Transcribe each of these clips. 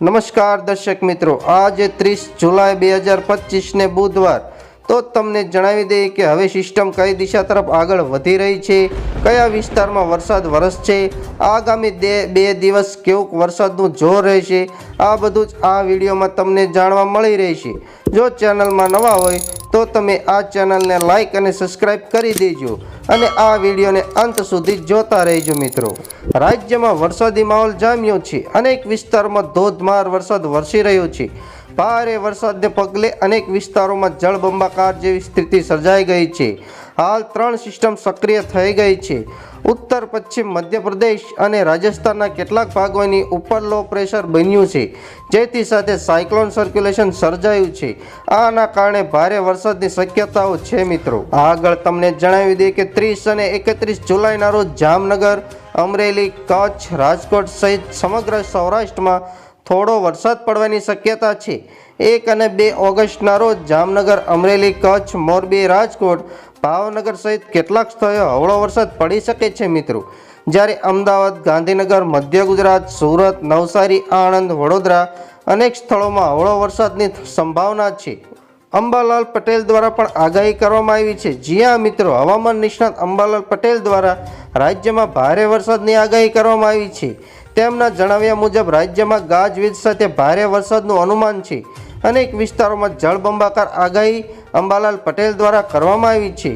નમસ્કાર દર્શક મિત્રો, આજે ત્રીસ જુલાઈ બે હજાર પચીસને બુધવાર. તો તમને જણાવી દઈએ કે હવે સિસ્ટમ કઈ દિશા તરફ આગળ વધી રહી છે, કયા વિસ્તારમાં વરસાદ વરસશે આગામી બે દિવસ કેવું વરસાદનું જોર રહેશે, આ બધું જ આ વિડીયોમાં તમને જાણવા મળી રહેશે. જો ચેનલમાં નવા હોય તો તમે આ ચેનલને લાઇક અને સબસ્ક્રાઈબ કરી દેજો. અને આ વિડીયોને અંત સુધી જોતા રહેજો મિત્રો. રાજ્યમાં વરસાદી માહોલ જામ્યો છે. અનેક વિસ્તારોમાં ધોધમાર વરસાદ વરસી રહ્યો છે. ભારે વરસાદને પગલે અનેક વિસ્તારોમાં જળબંબાકાર જેવી સ્થિતિ સર્જાઈ ગઈ છે. હાલ ત્રણ સિસ્ટમ સક્રિય થઈ ગઈ છે. ઉત્તર, પશ્ચિમ, મધ્યપ્રદેશ અને રાજસ્થાનના કેટલાક ભાગોની ઉપર લો પ્રેશર બન્યું છે. જેથી સાથે સાયક્લોન સર્ક્યુલેશન સર્જાયું છે. આના કારણે ભારે વરસાદની શક્યતાઓ છે મિત્રો. આગળ તમને જણાવી દઈએ કે ત્રીસ અને એકત્રીસ જુલાઈના રોજ જામનગર, અમરેલી, કચ્છ, રાજકોટ સહિત સમગ્ર સૌરાષ્ટ્રમાં થોડો વરસાદ પડવાની શક્યતા છે. એક અને બે ઓગસ્ટના રોજ જામનગર અમરેલી, કચ્છ, મોરબી, રાજકોટ, ભાવનગર સહિત કેટલાક સ્થળે હળવો વરસાદ પડી શકે છે મિત્રો. જ્યારે અમદાવાદ, ગાંધીનગર, મધ્ય ગુજરાત, સુરત, નવસારી, આણંદ, વડોદરા અનેક સ્થળોમાં હળવો વરસાદની સંભાવના છે. અંબાલાલ પટેલ દ્વારા પણ આગાહી કરવામાં આવી છે. જી હા, મિત્રો, હવામાન નિષ્ણાત અંબાલાલ પટેલ દ્વારા રાજ્યમાં ભારે વરસાદની આગાહી કરવામાં આવી છે. તેમના જણાવ્યા મુજબ, રાજ્યમાં ગાજવીજ સાથે ભારે વરસાદનું અનુમાન છે. અનેક વિસ્તારોમાં જળબંબાકાર આગાહી અંબાલાલ પટેલ દ્વારા કરવામાં આવી છે.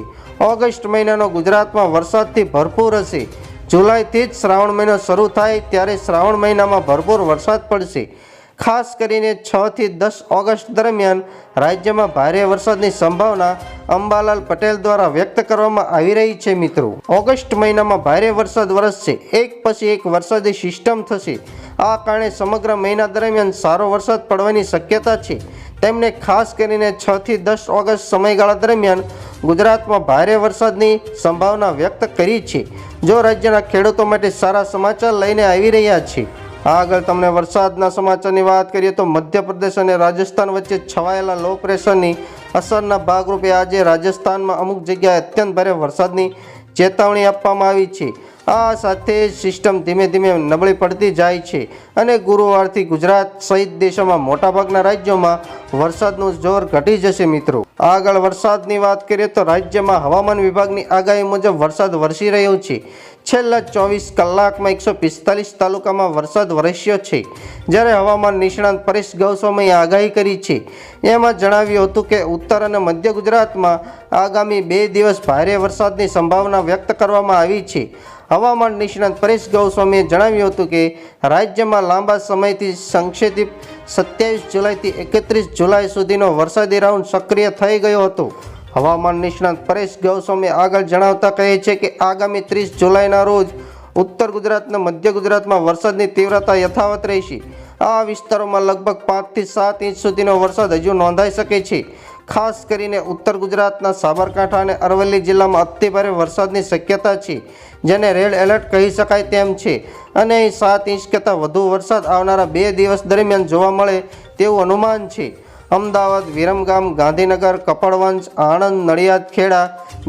ઓગસ્ટ મહિનાનો ગુજરાતમાં વરસાદથી ભરપૂર હશે. જુલાઈથી જ શ્રાવણ મહિનો શરૂ થાય ત્યારે શ્રાવણ મહિનામાં ભરપૂર વરસાદ પડશે. ખાસ કરીને છ થી દસ ઓગસ્ટ દરમિયાન રાજ્યમાં ભારે વરસાદની સંભાવના અંબાલાલ પટેલ દ્વારા વ્યક્ત કરવામાં આવી રહી છે, મિત્રો. ઓગસ્ટ મહિનામાં ભારે વરસાદ વરસશે. એક પછી એક વરસાદી સિસ્ટમ થશે. આ કારણે સમગ્ર મહિના દરમિયાન સારો વરસાદ પડવાની શક્યતા છે. તેમણે ખાસ કરીને છ થી દસ ઓગસ્ટ સમયગાળા દરમિયાન ગુજરાતમાં ભારે વરસાદની સંભાવના વ્યક્ત કરી છે. જો રાજ્યના ખેડૂતો માટે સારા સમાચાર લઈને આવી રહ્યા છે. આગળ તમને વરસાદના સમાચારની વાત કરીએ તો મધ્યપ્રદેશ અને રાજસ્થાન વચ્ચે છવાયેલા લો પ્રેશરની અસરના ભાગરૂપે આજે રાજસ્થાનમાં અમુક જગ્યાએ અત્યંત ભારે વરસાદની ચેતવણી આપવામાં આવી છે. આ સાથે સિસ્ટમ ધીમે ધીમે નબળી પડતી જાય છે અને ગુરુવારથી ગુજરાત સહિત દેશોમાં મોટાભાગના રાજ્યોમાં વરસાદનું જોર ઘટી જશે મિત્રો. આગળ વરસાદની વાત કરીએ તો રાજ્યમાં હવામાન વિભાગની આગાહી મુજબ વરસાદ વરસી રહ્યો છે. છેલ્લા ચોવીસ કલાકમાં એકસો પિસ્તાલીસ તાલુકામાં વરસાદ વરસ્યો છે. જ્યારે હવામાન નિષ્ણાંત પરેશ ગૌસ્વામીએ આગાહી કરી છે. એમાં જણાવ્યું હતું કે ઉત્તર અને મધ્ય ગુજરાતમાં આગામી બે દિવસ ભારે વરસાદની સંભાવના વ્યક્ત કરવામાં આવી છે. હવામાન નિષ્ણાંત પરેશ ગૌસ્વામીએ જણાવ્યું હતું કે રાજ્યમાં લાંબા સમયથી સંક્ષેપિત સત્યાવીસ જુલાઈથી એકત્રીસ જુલાઈ સુધીનો વરસાદી રાઉન્ડ સક્રિય થઈ ગયો હતો. હવામાન નિષ્ણાંત પરેશ ગૌસ્વામી આગળ જણાવતા કહે છે કે આગામી ત્રીસ જુલાઈના રોજ ઉત્તર ગુજરાતના મધ્ય ગુજરાતમાં વરસાદની તીવ્રતા યથાવત રહેશે. આ વિસ્તારોમાં લગભગ પાંચથી સાત ઇંચ સુધીનો વરસાદ હજુ નોંધાઈ શકે છે. ખાસ કરીને ઉત્તર ગુજરાતના સાબરકાંઠા અને અરવલ્લી જિલ્લામાં અતિભારે વરસાદની શક્યતા છે, જેને રેડ એલર્ટ કહી શકાય તેમ છે. અને સાત ઇંચ કરતાં વધુ વરસાદ આવનારા બે દિવસ દરમિયાન જોવા મળે તેવું અનુમાન છે. અમદાવાદ, વિરમગામ, ગાંધીનગર કપડવંશ આણંદ, નડિયાદ, ખેડા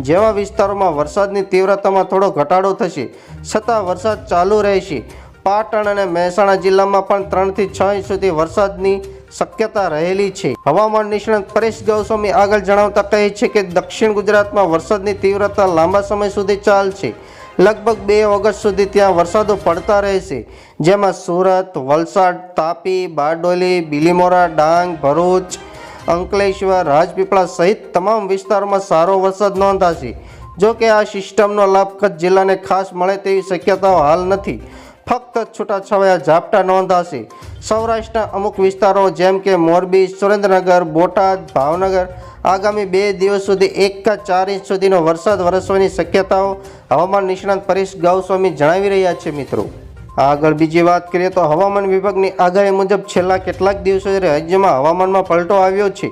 જેવા વિસ્તારોમાં વરસાદની તીવ્રતામાં થોડો ઘટાડો થશે. છતાં વરસાદ ચાલુ રહેશે. પાટણ અને મહેસાણા જિલ્લામાં પણ ત્રણથી છ ઇંચ સુધી વરસાદની શક્યતા રહેલી છે. હવામાન નિષ્ણાત પરેશ ગૌસ્વામી આગળ જણાવતા કહે છે કે દક્ષિણ ગુજરાતમાં વરસાદની તીવ્રતા લાંબા સમય સુધી ચાલશે. લગભગ બે ઓગસ્ટ સુધી ત્યાં વરસાદો પડતા રહેશે, જેમાં સુરત, વલસાડ, તાપી, બારડોલી, બિલીમોરા, ડાંગ, ભરૂચ, અંકલેશ્વર, રાજપીપળા સહિત તમામ વિસ્તારોમાં સારો વરસાદ નોંધાશે. જો કે આ સિસ્ટમનો લાભ કચ્છ જિલ્લાને ખાસ મળે તેવી શક્યતાઓ હાલ નથી. ફક્ત છૂટાછવાયા ઝાપટા નોંધાશે. સૌરાષ્ટ્રના અમુક વિસ્તારો જેમ કે મોરબી, સુરેન્દ્રનગર, બોટાદ, ભાવનગર આગામી બે દિવસ સુધી એક કે ચાર ઇંચ સુધીનો વરસાદ વરસવાની શક્યતાઓ હવામાન નિષ્ણાંત પરેશ ગૌસ્વામી જણાવી રહ્યા છે મિત્રો. આગળ બીજી વાત કરીએ તો હવામાન વિભાગની આગાહી મુજબ છેલ્લા કેટલાક દિવસોથી રાજ્યમાં હવામાનમાં પલટો આવ્યો છે.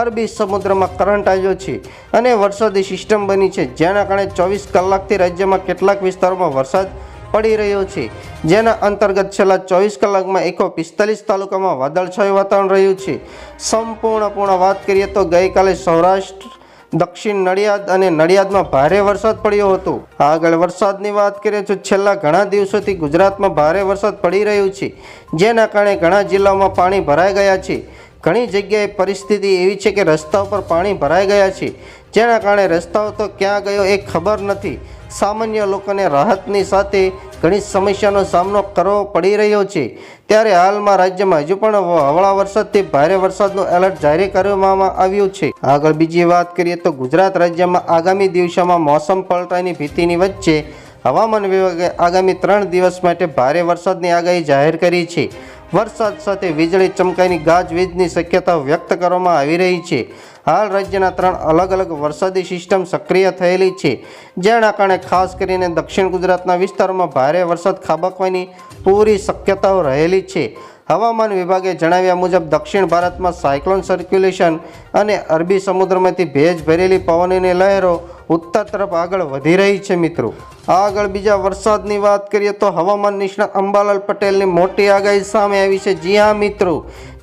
અરબી સમુદ્રમાં કરંટ આવ્યો છે અને વરસાદી સિસ્ટમ બની છે. જેના કારણે ચોવીસ કલાકથી રાજ્યમાં કેટલાક વિસ્તારોમાં વરસાદ પડી રહ્યો છે. જેના અંતર્ગત છેલ્લા ચોવીસ કલાકમાં એકસો પિસ્તાલીસ તાલુકામાં વાદળછાયું વાતાવરણ રહ્યું છે. સંપૂર્ણપૂર્ણ વાત કરીએ તો ગઈકાલે સૌરાષ્ટ્ર, દક્ષિણ નડિયાદ અને નડિયાદમાં ભારે વરસાદ પડ્યો હતો. આગળ વરસાદની વાત કરીએ તો છેલ્લા ઘણા દિવસોથી ગુજરાતમાં ભારે વરસાદ પડી રહ્યો છે. જેના કારણે ઘણા જિલ્લાઓમાં પાણી ભરાઈ ગયા છે. ઘણી જગ્યાએ પરિસ્થિતિ એવી છે કે રસ્તા ઉપર પાણી ભરાઈ ગયા છે. જેના કારણે રસ્તાઓ તો ક્યાં ગયો એ ખબર નથી. સામાન્ય લોકોને રાહતની સાથે ઘણી સમસ્યાનો સામનો કરવો પડી રહ્યો છે. ત્યારે હાલમાં રાજ્યમાં હજુ પણ હવળા વરસાદથી ભારે વરસાદનું એલર્ટ જાહેર કરવામાં આવ્યું છે. આગળ બીજી વાત કરીએ તો ગુજરાત રાજ્યમાં આગામી દિવસોમાં મોસમ પલટાની ભીતિની વચ્ચે હવામાન વિભાગે આગામી ત્રણ દિવસ માટે ભારે વરસાદની આગાહી જાહેર કરી છે. વરસાદ સાથે વીજળી ચમકાઈની ગાજવીજની શક્યતા વ્યક્ત કરવામાં આવી રહી છે. હાલ રાજ્યના ત્રણ અલગ અલગ વરસાદી સિસ્ટમ સક્રિય થયેલી છે. જેના કારણે ખાસ કરીને દક્ષિણ ગુજરાતના વિસ્તારોમાં ભારે વરસાદ ખાબકવાની પૂરી શક્યતાઓ રહેલી છે. હવામાન વિભાગે જણાવ્યા મુજબ દક્ષિણ ભારતમાં સાયક્લોન સર્ક્યુલેશન અને અરબી સમુદ્રમાંથી ભેજ ભરેલી પવનની લહેરો ઉત્તર તરફ આગળ વધી રહી છે મિત્રો. આગળ બીજા વરસાદની વાત કરીએ તો હવામાન નિષ્ણાત અંબાલાલ પટેલની મોટી આગાહી સામે આવી છે. જી હા, મિત્રો.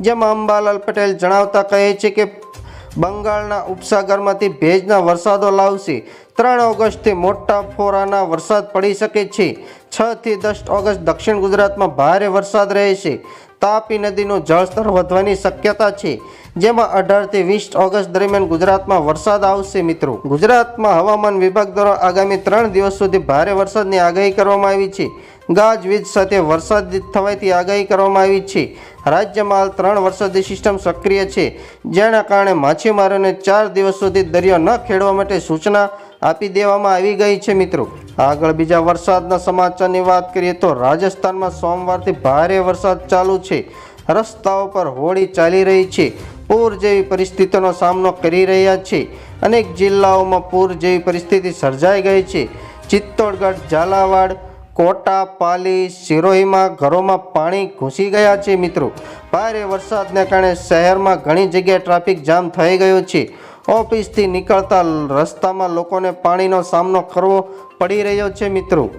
જેમાં અંબાલાલ પટેલ જણાવતા કહે છે કે બંગાળના ઉપસાગરમાંથી ભેજના વરસાદો લાવશે. ત્રણ ઓગસ્ટથી મોટા ફોરાના વરસાદ પડી શકે છે. છથી દસ ઓગસ્ટ દક્ષિણ ગુજરાતમાં ભારે વરસાદ રહેશે. તાપી નદીનું જળસ્તર વધવાની શક્યતા છે, જેમાં અઢારથી વીસ ઓગસ્ટ દરમિયાન ગુજરાતમાં વરસાદ આવશે મિત્રો. ગુજરાતમાં હવામાન વિભાગ દ્વારા આગામી ત્રણ દિવસ સુધી ભારે વરસાદની આગાહી કરવામાં આવી છે. ગાજવીજ સાથે વરસાદ થવાથી આગાહી કરવામાં આવી છે. રાજ્યમાં હાલ ત્રણ વરસાદી સિસ્ટમ સક્રિય છે, જેના કારણે માછીમારોને ચાર દિવસ સુધી દરિયો ન ખેડવા માટે સૂચના આપી દેવામાં આવી ગઈ છે મિત્રો. આગળ બીજા વરસાદના સમાચારની વાત કરીએ તો રાજસ્થાનમાં સોમવારથી ભારે વરસાદ ચાલુ છે. રસ્તાઓ પર હોળી ચાલી રહી છે. પૂર જેવી પરિસ્થિતિનો સામનો કરી રહ્યા છે. અનેક જિલ્લાઓમાં પૂર જેવી પરિસ્થિતિ સર્જાઈ ગઈ છે. ચિત્તોડગઢ, ઝાલાવાડ, કોટા, પાલી સિરોહીમાં ઘરોમાં પાણી ઘૂસી ગયા છે મિત્રો. ભારે વરસાદને કારણે શહેરમાં ઘણી જગ્યાએ ટ્રાફિક જામ થઈ ગયો છે. ઓફિસથી નીકળતા રસ્તામાં લોકોને પાણીનો સામનો કરવો પડી રહ્યો છે મિત્રો.